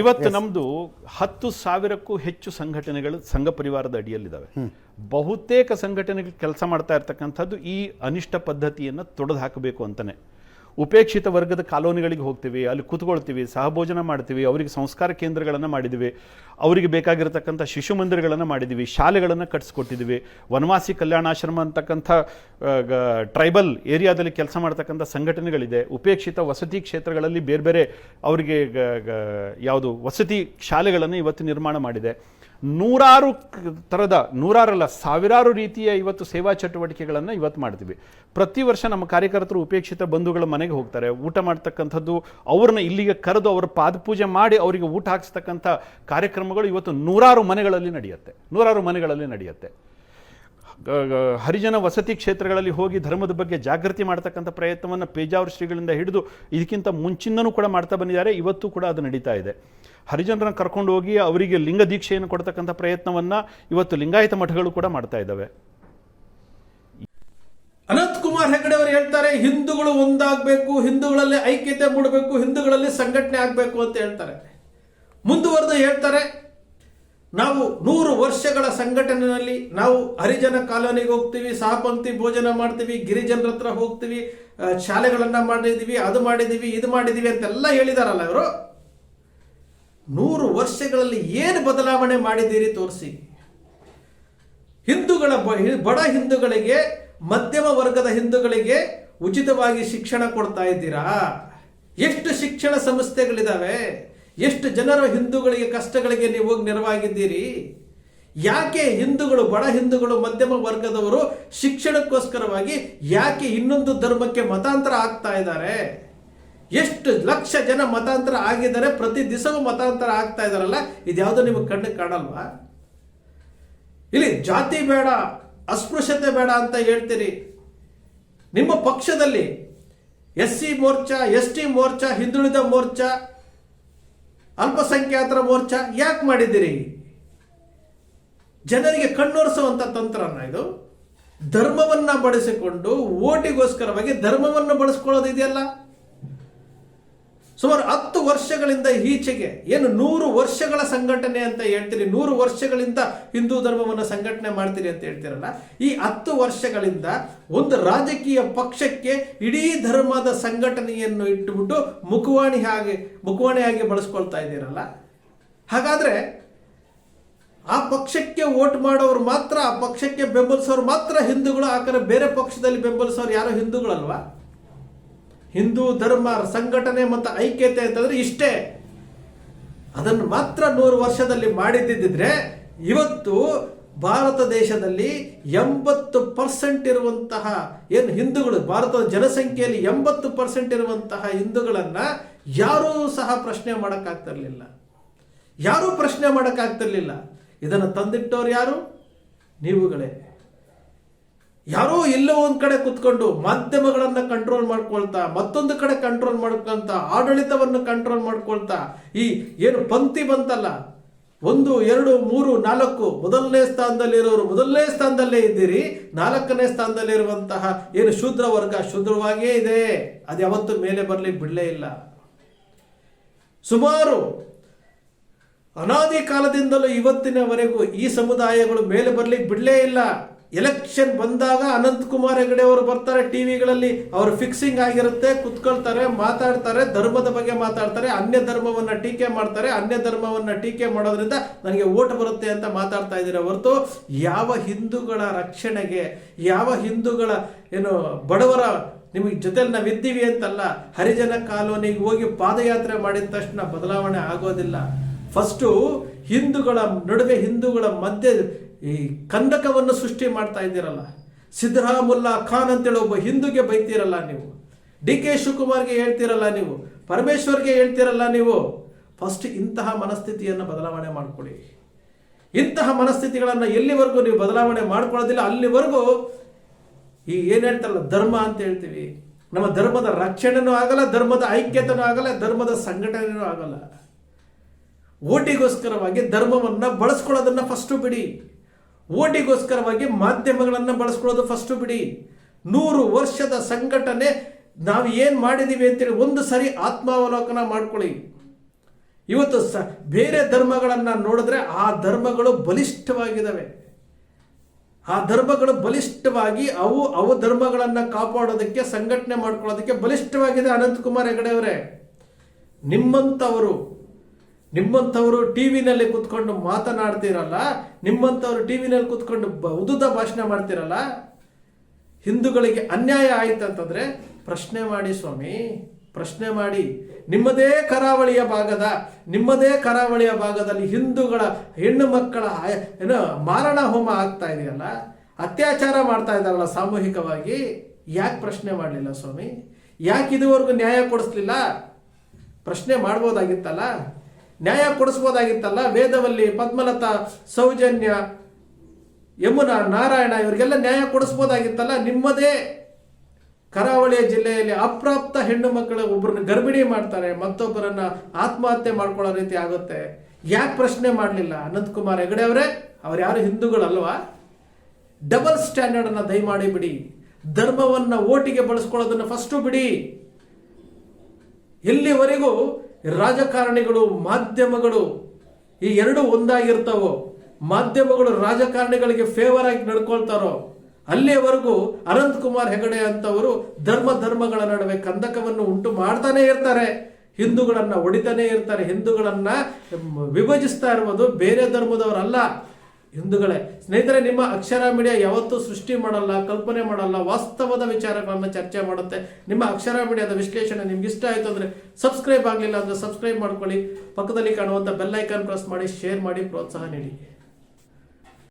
ಇವತ್ತು ನಮ್ದು ಹತ್ತು ಸಾವಿರಕ್ಕೂ ಹೆಚ್ಚು ಸಂಘಟನೆಗಳು ಸಂಘ ಪರಿವಾರದ ಅಡಿಯಲ್ಲಿದ್ದಾವೆ ಬಹುತೇಕ ಸಂಘಟನೆಗಳು ಕೆಲಸ ಮಾಡ್ತಾ ಇರ್ತಕ್ಕಂಥದ್ದು ಈ ಅನಿಷ್ಟ ಪದ್ಧತಿಯನ್ನು ತೊಡೆದು ಹಾಕಬೇಕು ಅಂತಾನೆ. ಉಪೇಕ್ಷಿತ ವರ್ಗದ ಕಾಲೋನಿಗಳಿಗೆ ಹೋಗ್ತೀವಿ, ಅಲ್ಲಿ ಕೂತ್ಕೊಳ್ತೀವಿ, ಸಹಭೋಜನ ಮಾಡ್ತೀವಿ, ಅವರಿಗೆ ಸಂಸ್ಕಾರ ಕೇಂದ್ರಗಳನ್ನು ಮಾಡಿದ್ದೀವಿ ಅವರಿಗೆ ಬೇಕಾಗಿರತಕ್ಕಂಥ ಶಿಶು ಮಂದಿರಗಳನ್ನು ಮಾಡಿದ್ದೀವಿ ಶಾಲೆಗಳನ್ನು ಕಟ್ಸ್ಕೊಟ್ಟಿದ್ದೀವಿ ವನವಾಸಿ ಕಲ್ಯಾಣಾಶ್ರಮ ಅಂತಕ್ಕಂಥ ಟ್ರೈಬಲ್ ಏರಿಯಾದಲ್ಲಿ ಕೆಲಸ ಮಾಡ್ತಕ್ಕಂಥ ಸಂಘಟನೆಗಳಿದೆ. ಉಪೇಕ್ಷಿತ ವಸತಿ ಕ್ಷೇತ್ರಗಳಲ್ಲಿ ಬೇರೆ ಬೇರೆ ಅವರಿಗೆ ಯಾವುದು ವಸತಿ ಶಾಲೆಗಳನ್ನು ಇವತ್ತು ನಿರ್ಮಾಣ ಮಾಡಿದೆ. ನೂರಾರು ಥರದ ನೂರಾರಲ್ಲ, ಸಾವಿರಾರು ರೀತಿಯ ಇವತ್ತು ಸೇವಾ ಚಟುವಟಿಕೆಗಳನ್ನು ಇವತ್ತು ಮಾಡ್ತೀವಿ. ಪ್ರತಿ ವರ್ಷ ನಮ್ಮ ಕಾರ್ಯಕರ್ತರು ಉಪೇಕ್ಷಿತ ಬಂಧುಗಳ ಮನೆಗೆ ಹೋಗ್ತಾರೆ. ಊಟ ಮಾಡ್ತಕ್ಕಂಥದ್ದು ಅವ್ರನ್ನ ಇಲ್ಲಿಗೆ ಕರೆದು ಅವರ ಪಾದಪೂಜೆ ಮಾಡಿ ಅವರಿಗೆ ಊಟ ಹಾಕಿಸ್ತಕ್ಕಂಥ ಕಾರ್ಯಕ್ರಮಗಳು ಇವತ್ತು ನೂರಾರು ಮನೆಗಳಲ್ಲಿ ನಡೆಯುತ್ತೆ. ನೂರಾರು ಮನೆಗಳಲ್ಲಿ ನಡೆಯುತ್ತೆ. ಹರಿಜನ ವಸತಿ ಕ್ಷೇತ್ರಗಳಲ್ಲಿ ಹೋಗಿ ಧರ್ಮದ ಬಗ್ಗೆ ಜಾಗೃತಿ ಮಾಡ್ತಕ್ಕಂಥ ಪ್ರಯತ್ನವನ್ನು ಪೇಜಾವರ ಶ್ರೀಗಳಿಂದ ಹಿಡಿದು ಇದಕ್ಕಿಂತ ಮುಂಚಿನೂ ಕೂಡ ಮಾಡ್ತಾ ಬಂದಿದ್ದಾರೆ. ಇವತ್ತು ಕೂಡ ಅದು ನಡೀತಾ ಇದೆ. ಹರಿಜನರನ್ನ ಕರ್ಕೊಂಡು ಹೋಗಿ ಅವರಿಗೆ ಲಿಂಗ ದೀಕ್ಷೆಯನ್ನು ಕೊಡ್ತಕ್ಕಂಥ ಪ್ರಯತ್ನವನ್ನು ಇವತ್ತು ಲಿಂಗಾಯತ ಮಠಗಳು ಕೂಡ ಮಾಡ್ತಾ ಇದ್ದಾವೆ. ಅನಂತ್ ಕುಮಾರ್ ಹೆಗಡೆ ಅವರು ಹೇಳ್ತಾರೆ, ಹಿಂದೂಗಳು ಒಂದಾಗಬೇಕು, ಹಿಂದೂಗಳಲ್ಲಿ ಐಕ್ಯತೆ ಮೂಡಬೇಕು, ಹಿಂದೂಗಳಲ್ಲಿ ಸಂಘಟನೆ ಆಗಬೇಕು ಅಂತ ಹೇಳ್ತಾರೆ. ಮುಂದುವರೆದು ಹೇಳ್ತಾರೆ, ನಾವು ನೂರು ವರ್ಷಗಳ ಸಂಘಟನೆಯಲ್ಲಿ ನಾವು ಹರಿಜನ ಕಾಲೋನಿಗೆ ಹೋಗ್ತೀವಿ ಸಹಪಂಕ್ತಿ ಭೋಜನ ಮಾಡ್ತೀವಿ, ಗಿರಿಜನರ ಹತ್ರ ಹೋಗ್ತೀವಿ ಶಾಲೆಗಳನ್ನು ಮಾಡಿದೀವಿ ಅದು ಮಾಡಿದೀವಿ ಇದು ಮಾಡಿದೀವಿ ಅಂತೆಲ್ಲ ಹೇಳಿದಾರಲ್ಲ ಇವರು. ನೂರು ವರ್ಷಗಳಲ್ಲಿ ಏನು ಬದಲಾವಣೆ ಮಾಡಿದ್ದೀರಿ ತೋರಿಸಿ. ಹಿಂದೂಗಳ ಬಡ ಹಿಂದೂಗಳಿಗೆ, ಮಧ್ಯಮ ವರ್ಗದ ಹಿಂದೂಗಳಿಗೆ ಉಚಿತವಾಗಿ ಶಿಕ್ಷಣ ಕೊಡ್ತಾ ಇದ್ದೀರಾ? ಎಷ್ಟು ಶಿಕ್ಷಣ ಸಂಸ್ಥೆಗಳಿದಾವೆ? ಎಷ್ಟು ಜನರ ಹಿಂದೂಗಳಿಗೆ ಕಷ್ಟಗಳಿಗೆ ನೀವು ಹೋಗಿ ನೆರವಾಗಿದ್ದೀರಿ? ಯಾಕೆ ಹಿಂದೂಗಳು, ಬಡ ಹಿಂದೂಗಳು, ಮಧ್ಯಮ ವರ್ಗದವರು ಶಿಕ್ಷಣಕ್ಕೋಸ್ಕರವಾಗಿ ಯಾಕೆ ಇನ್ನೊಂದು ಧರ್ಮಕ್ಕೆ ಮತಾಂತರ ಆಗ್ತಾ ಇದ್ದಾರೆ? ಎಷ್ಟು ಲಕ್ಷ ಜನ ಮತಾಂತರ ಆಗಿದ್ದಾರೆ, ಪ್ರತಿ ದಿವಸವೂ ಮತಾಂತರ ಆಗ್ತಾ ಇದಾರಲ್ಲ, ಇದ್ಯಾವುದೋ ನಿಮಗೆ ಕಣ್ಣಿಗೆ ಕಾಣಲ್ವಾ? ಇಲ್ಲಿ ಜಾತಿ ಬೇಡ, ಅಸ್ಪೃಶ್ಯತೆ ಬೇಡ ಅಂತ ಹೇಳ್ತೀರಿ ನಿಮ್ಮ ಪಕ್ಷದಲ್ಲಿ ಎಸ್ ಸಿ ಮೋರ್ಚಾ, ಎಸ್ ಟಿ ಮೋರ್ಚಾ, ಹಿಂದುಳಿದ ಮೋರ್ಚಾ, ಅಲ್ಪಸಂಖ್ಯಾತರ ಮೋರ್ಚಾ, ಯಾಕೆ ಮಾಡಿದ್ದೀರಿ? ಜನರಿಗೆ ಕಣ್ಣೊರೆಸುವಂತ ತಂತ್ರನ ಇದು. ಧರ್ಮವನ್ನ ಬಳಸಿಕೊಂಡು, ಓಟಿಗೋಸ್ಕರವಾಗಿ ಧರ್ಮವನ್ನು ಬಳಸ್ಕೊಳ್ಳೋದು ಇದೆಯಲ್ಲ ಸುಮಾರು ಹತ್ತು ವರ್ಷಗಳಿಂದ ಈಚೆಗೆ, ಏನು ನೂರು ವರ್ಷಗಳ ಸಂಘಟನೆ ಅಂತ ಹೇಳ್ತೀರಿ, ನೂರು ವರ್ಷಗಳಿಂದ ಹಿಂದೂ ಧರ್ಮವನ್ನು ಸಂಘಟನೆ ಮಾಡ್ತೀರಿ ಅಂತ ಹೇಳ್ತೀರಲ್ಲ, ಈ ಹತ್ತು ವರ್ಷಗಳಿಂದ ಒಂದು ರಾಜಕೀಯ ಪಕ್ಷಕ್ಕೆ ಇಡೀ ಧರ್ಮದ ಸಂಘಟನೆಯನ್ನು ಇಟ್ಟುಬಿಟ್ಟು ಮುಖವಾಣಿ ಹಾಗೆ ಮುಖವಾಣಿಯಾಗಿ ಬಳಸ್ಕೊಳ್ತಾ ಇದ್ದೀರಲ್ಲ. ಹಾಗಾದ್ರೆ ಆ ಪಕ್ಷಕ್ಕೆ ಓಟ್ ಮಾಡೋರು ಮಾತ್ರ, ಆ ಪಕ್ಷಕ್ಕೆ ಬೆಂಬಲಿಸೋರು ಮಾತ್ರ ಹಿಂದೂಗಳು, ಆ ಬೇರೆ ಪಕ್ಷದಲ್ಲಿ ಬೆಂಬಲಿಸೋರು ಯಾರೋ ಹಿಂದೂಗಳಲ್ವಾ? ಹಿಂದೂ ಧರ್ಮ ಸಂಘಟನೆ ಮತ್ತು ಐಕ್ಯತೆ ಅಂತಂದ್ರೆ ಇಷ್ಟೇ. ಅದನ್ನು ಮಾತ್ರ ನೂರು ವರ್ಷದಲ್ಲಿ ಮಾಡಿದ್ದಿದ್ರೆ ಇವತ್ತು ಭಾರತ ದೇಶದಲ್ಲಿ ಎಂಬತ್ತು ಪರ್ಸೆಂಟ್ ಇರುವಂತಹ ಏನು ಹಿಂದೂಗಳು, ಭಾರತದ ಜನಸಂಖ್ಯೆಯಲ್ಲಿ ಎಂಬತ್ತು ಪರ್ಸೆಂಟ್ ಇರುವಂತಹ ಹಿಂದೂಗಳನ್ನ ಯಾರೂ ಸಹ ಪ್ರಶ್ನೆ ಮಾಡೋಕ್ಕಾಗ್ತಿರ್ಲಿಲ್ಲ. ಯಾರೂ ಪ್ರಶ್ನೆ ಮಾಡೋಕ್ಕಾಗ್ತಿರ್ಲಿಲ್ಲ. ಇದನ್ನು ತಂದಿಟ್ಟವ್ರು ಯಾರು? ನೀವುಗಳೇ. ಯಾರೋ ಎಲ್ಲೋ ಒಂದು ಕಡೆ ಕುತ್ಕೊಂಡು ಮಾಧ್ಯಮಗಳನ್ನು ಕಂಟ್ರೋಲ್ ಮಾಡ್ಕೊಳ್ತಾ, ಮತ್ತೊಂದು ಕಡೆ ಕಂಟ್ರೋಲ್ ಮಾಡ್ಕೊಂತ, ಆಡಳಿತವನ್ನು ಕಂಟ್ರೋಲ್ ಮಾಡ್ಕೊಳ್ತಾ, ಈ ಏನು ಪಂಕ್ತಿ ಬಂತಲ್ಲ? ಒಂದು, ಎರಡು, ಮೂರು, ನಾಲ್ಕು, ಮೊದಲನೇ ಸ್ಥಾನದಲ್ಲಿರೋರು ಮೊದಲನೇ ಸ್ಥಾನದಲ್ಲೇ ಇದ್ದೀರಿ, ನಾಲ್ಕನೇ ಸ್ಥಾನದಲ್ಲಿರುವಂತಹ ಏನು ಶೂದ್ರ ವರ್ಗ? ಶೂದ್ರವಾಗಿಯೇ ಇದೆ. ಅದು ಯಾವತ್ತೂ ಮೇಲೆ ಬರಲಿಕ್ಕೆ ಬಿಡಲೇ ಇಲ್ಲ. ಸುಮಾರು ಅನಾದಿ ಕಾಲದಿಂದಲೂ ಇವತ್ತಿನವರೆಗೂ ಈ ಸಮುದಾಯಗಳು ಮೇಲೆ ಬರಲಿಕ್ಕೆ ಬಿಡಲೇ ಇಲ್ಲ. ಎಲೆಕ್ಷನ್ ಬಂದಾಗ ಅನಂತ್ ಕುಮಾರ್ ಹೆಗಡೆ ಅವರು ಬರ್ತಾರೆ, ಟಿವಿಗಳಲ್ಲಿ ಅವರು ಫಿಕ್ಸಿಂಗ್ ಆಗಿರುತ್ತೆ, ಕುತ್ಕೊಳ್ತಾರೆ, ಮಾತಾಡ್ತಾರೆ, ಧರ್ಮದ ಬಗ್ಗೆ ಮಾತಾಡ್ತಾರೆ, ಅನ್ಯ ಧರ್ಮವನ್ನ ಟೀಕೆ ಮಾಡ್ತಾರೆ, ಅನ್ಯ ಧರ್ಮವನ್ನ ಟೀಕೆ ಮಾಡೋದ್ರಿಂದ ನನಗೆ ಓಟ್ ಬರುತ್ತೆ ಅಂತ ಮಾತಾಡ್ತಾ ಇದ್ದೀರಾ ಹೊರತು ಯಾವ ಹಿಂದೂಗಳ ರಕ್ಷಣೆಗೆ, ಯಾವ ಹಿಂದೂಗಳ ಏನು ಬಡವರ ನಿಮಗೆ ಜೊತೆಲಿ ನಾವು ಇದ್ದೀವಿ ಅಂತಲ್ಲ, ಹರಿಜನ ಕಾಲೋನಿಗೆ ಹೋಗಿ ಪಾದಯಾತ್ರೆ ಮಾಡಿದ ತಕ್ಷಣ ಬದಲಾವಣೆ ಆಗೋದಿಲ್ಲ. ಫಸ್ಟು ಹಿಂದೂಗಳ ನಡುವೆ ಹಿಂದೂಗಳ ಮಧ್ಯೆ ಈ ಕಂದಕವನ್ನು ಸೃಷ್ಟಿ ಮಾಡ್ತಾ ಇದ್ದೀರಲ್ಲ. ಸಿದ್ದರಾಮುಲ್ಲಾ ಖಾನ್ ಅಂತೇಳಿ ಒಬ್ಬ ಹಿಂದೂಗೆ ಬೈತೀರಲ್ಲ ನೀವು. ಡಿ ಕೆ ಶಿವಕುಮಾರ್ಗೆ ಹೇಳ್ತೀರಲ್ಲ ನೀವು. ಪರಮೇಶ್ವರ್ಗೆ ಹೇಳ್ತೀರಲ್ಲ ನೀವು. ಫಸ್ಟ್ ಇಂತಹ ಮನಸ್ಥಿತಿಯನ್ನು ಬದಲಾವಣೆ ಮಾಡ್ಕೊಳ್ಳಿ. ಇಂತಹ ಮನಸ್ಥಿತಿಗಳನ್ನು ಎಲ್ಲಿವರೆಗೂ ನೀವು ಬದಲಾವಣೆ ಮಾಡ್ಕೊಳ್ಳೋದಿಲ್ಲ, ಅಲ್ಲಿವರೆಗೂ ಈ ಏನು ಹೇಳ್ತಾರಲ್ಲ, ಧರ್ಮ ಅಂತ ಹೇಳ್ತೀವಿ. ನಮ್ಮ ಧರ್ಮದ ರಕ್ಷಣೆನೂ ಆಗಲ್ಲ, ಧರ್ಮದ ಐಕ್ಯತೆನೂ ಆಗಲ್ಲ, ಧರ್ಮದ ಸಂಘಟನೆಯೂ ಆಗಲ್ಲ. ಓಟಿಗೋಸ್ಕರವಾಗಿ ಧರ್ಮವನ್ನು ಬಳಸ್ಕೊಳ್ಳೋದನ್ನ ಫಸ್ಟು ಬಿಡಿ. ಓಟಿಗೋಸ್ಕರವಾಗಿ ಮಾಧ್ಯಮಗಳನ್ನು ಬಳಸ್ಕೊಳ್ಳೋದು ಫಸ್ಟ್ ಬಿಡಿ. ನೂರು ವರ್ಷದ ಸಂಘಟನೆ, ನಾವು ಏನು ಮಾಡಿದೀವಿ ಅಂತೇಳಿ ಒಂದು ಸರಿ ಆತ್ಮಾವಲೋಕನ ಮಾಡ್ಕೊಳ್ಳಿ. ಇವತ್ತು ಸ, ಬೇರೆ ಧರ್ಮಗಳನ್ನು ನೋಡಿದ್ರೆ ಆ ಧರ್ಮಗಳು ಬಲಿಷ್ಠವಾಗಿದ್ದಾವೆ ಆ ಧರ್ಮಗಳು ಬಲಿಷ್ಠವಾಗಿ ಅವು ಅವು ಧರ್ಮಗಳನ್ನು ಕಾಪಾಡೋದಕ್ಕೆ, ಸಂಘಟನೆ ಮಾಡ್ಕೊಳ್ಳೋದಕ್ಕೆ ಬಲಿಷ್ಠವಾಗಿದೆ ಅನಂತಕುಮಾರ್ ಹೆಗಡೆ ಅವರೇ ನಿಮ್ಮಂಥವರು ನಿಮ್ಮಂಥವರು ಟಿವಿನಲ್ಲಿ ಕುತ್ಕೊಂಡು ಮಾತನಾಡ್ತಿರಲ್ಲ, ನಿಮ್ಮಂಥವ್ರು ಟಿವಿನಲ್ಲಿ ಕುತ್ಕೊಂಡು ಬ ಉದುದ ಭಾಷಣ ಮಾಡ್ತಿರಲ್ಲ, ಹಿಂದೂಗಳಿಗೆ ಅನ್ಯಾಯ ಆಯ್ತಂತಂದ್ರೆ ಪ್ರಶ್ನೆ ಮಾಡಿ ಸ್ವಾಮಿ, ಪ್ರಶ್ನೆ ಮಾಡಿ. ನಿಮ್ಮದೇ ಕರಾವಳಿಯ ಭಾಗದ, ನಿಮ್ಮದೇ ಕರಾವಳಿಯ ಭಾಗದಲ್ಲಿ ಹಿಂದೂಗಳ ಹೆಣ್ಣು ಮಕ್ಕಳ ಏನು, ಮಾರಣ ಹೋಮ ಆಗ್ತಾ ಇದೆಯಲ್ಲ, ಅತ್ಯಾಚಾರ ಮಾಡ್ತಾ ಇದ್ದಾರಲ್ಲ ಸಾಮೂಹಿಕವಾಗಿ, ಯಾಕೆ ಪ್ರಶ್ನೆ ಮಾಡಲಿಲ್ಲ ಸ್ವಾಮಿ? ಯಾಕೆ ಇದುವರೆಗೂ ನ್ಯಾಯ ಕೊಡಿಸ್ಲಿಲ್ಲ? ಪ್ರಶ್ನೆ ಮಾಡ್ಬೋದಾಗಿತ್ತಲ್ಲ? ನ್ಯಾಯ ಕೊಡಿಸ್ಬೋದಾಗಿತ್ತಲ್ಲ? ವೇದವಲ್ಲಿ ಪದ್ಮಲತಾ, ಸೌಜನ್ಯ, ಯಮುನಾ, ನಾರಾಯಣ ಇವರಿಗೆಲ್ಲ ನ್ಯಾಯ ಕೊಡಿಸ್ಬೋದಾಗಿತ್ತಲ್ಲ? ನಿಮ್ಮದೇ ಕರಾವಳಿಯ ಜಿಲ್ಲೆಯಲ್ಲಿ ಅಪ್ರಾಪ್ತ ಹೆಣ್ಣು ಮಕ್ಕಳ ಒಬ್ಬರನ್ನ ಗರ್ಭಿಣಿ ಮಾಡ್ತಾರೆ, ಮತ್ತೊಬ್ಬರನ್ನ ಆತ್ಮಹತ್ಯೆ ಮಾಡ್ಕೊಳ್ಳೋ ರೀತಿ ಆಗುತ್ತೆ. ಯಾಕೆ ಪ್ರಶ್ನೆ ಮಾಡಲಿಲ್ಲ? ಅನಂತಕುಮಾರ್ ಹೆಗಡೆ ಅವರೇ, ಅವ್ರು ಯಾರು ಹಿಂದೂಗಳಲ್ವಾ? ಡಬಲ್ ಸ್ಟ್ಯಾಂಡರ್ಡ್ ಅನ್ನ ದಯಮಾಡಿ ಬಿಡಿ. ಧರ್ಮವನ್ನ ಓಟಿಗೆ ಬಳಸ್ಕೊಳ್ಳೋದನ್ನ ಫಸ್ಟು ಬಿಡಿ. ಎಲ್ಲಿವರೆಗೂ ರಾಜಕಾರಣಿಗಳು, ಮಾಧ್ಯಮಗಳು ಈ ಎರಡು ಒಂದಾಗಿರ್ತಾವೋ, ಮಾಧ್ಯಮಗಳು ರಾಜಕಾರಣಿಗಳಿಗೆ ಫೇವರ್ ಆಗಿ ನಡ್ಕೊಳ್ತಾರೋ, ಅಲ್ಲಿಯವರೆಗೂ ಅನಂತ್ ಕುಮಾರ್ ಹೆಗಡೆ ಅಂತವರು ಧರ್ಮ ಧರ್ಮಗಳ ನಡುವೆ ಕಂದಕವನ್ನು ಉಂಟು ಮಾಡ್ತಾನೆ ಇರ್ತಾರೆ. ಹಿಂದೂಗಳನ್ನ ಒಡಿತಾನೆ ಇರ್ತಾರೆ. ಹಿಂದೂಗಳನ್ನ ವಿಭಜಿಸ್ತಾ ಇರುವುದು ಬೇರೆ ಧರ್ಮದವರಲ್ಲ. ಹಿಂದೂಗಳೇ, ಸ್ನೇಹಿತರೆ, ನಿಮ್ಮ ಅಕ್ಷರ ಮೀಡಿಯಾ ಯಾವತ್ತೂ ಸೃಷ್ಟಿ ಮಾಡಲ್ಲ, ಕಲ್ಪನೆ ಮಾಡಲ್ಲ, ವಾಸ್ತವದ ವಿಚಾರಗಳನ್ನು ಚರ್ಚೆ ಮಾಡುತ್ತೆ. ನಿಮ್ಮ ಅಕ್ಷರ ಮೀಡಿಯಾದ ವಿಶ್ಲೇಷಣೆ ನಿಮ್ಗೆ ಇಷ್ಟ ಆಯ್ತು ಅಂದ್ರೆ ಸಬ್ಸ್ಕ್ರೈಬ್ ಆಗಲಿಲ್ಲ ಅಂದ್ರೆ ಸಬ್ಸ್ಕ್ರೈಬ್ ಮಾಡ್ಕೊಳ್ಳಿ. ಪಕ್ಕದಲ್ಲಿ ಕಾಣುವಂಥ ಬೆಲ್ ಐಕಾನ್ ಪ್ರೆಸ್ ಮಾಡಿ ಶೇರ್ ಮಾಡಿ, ಪ್ರೋತ್ಸಾಹ ನೀಡಿ.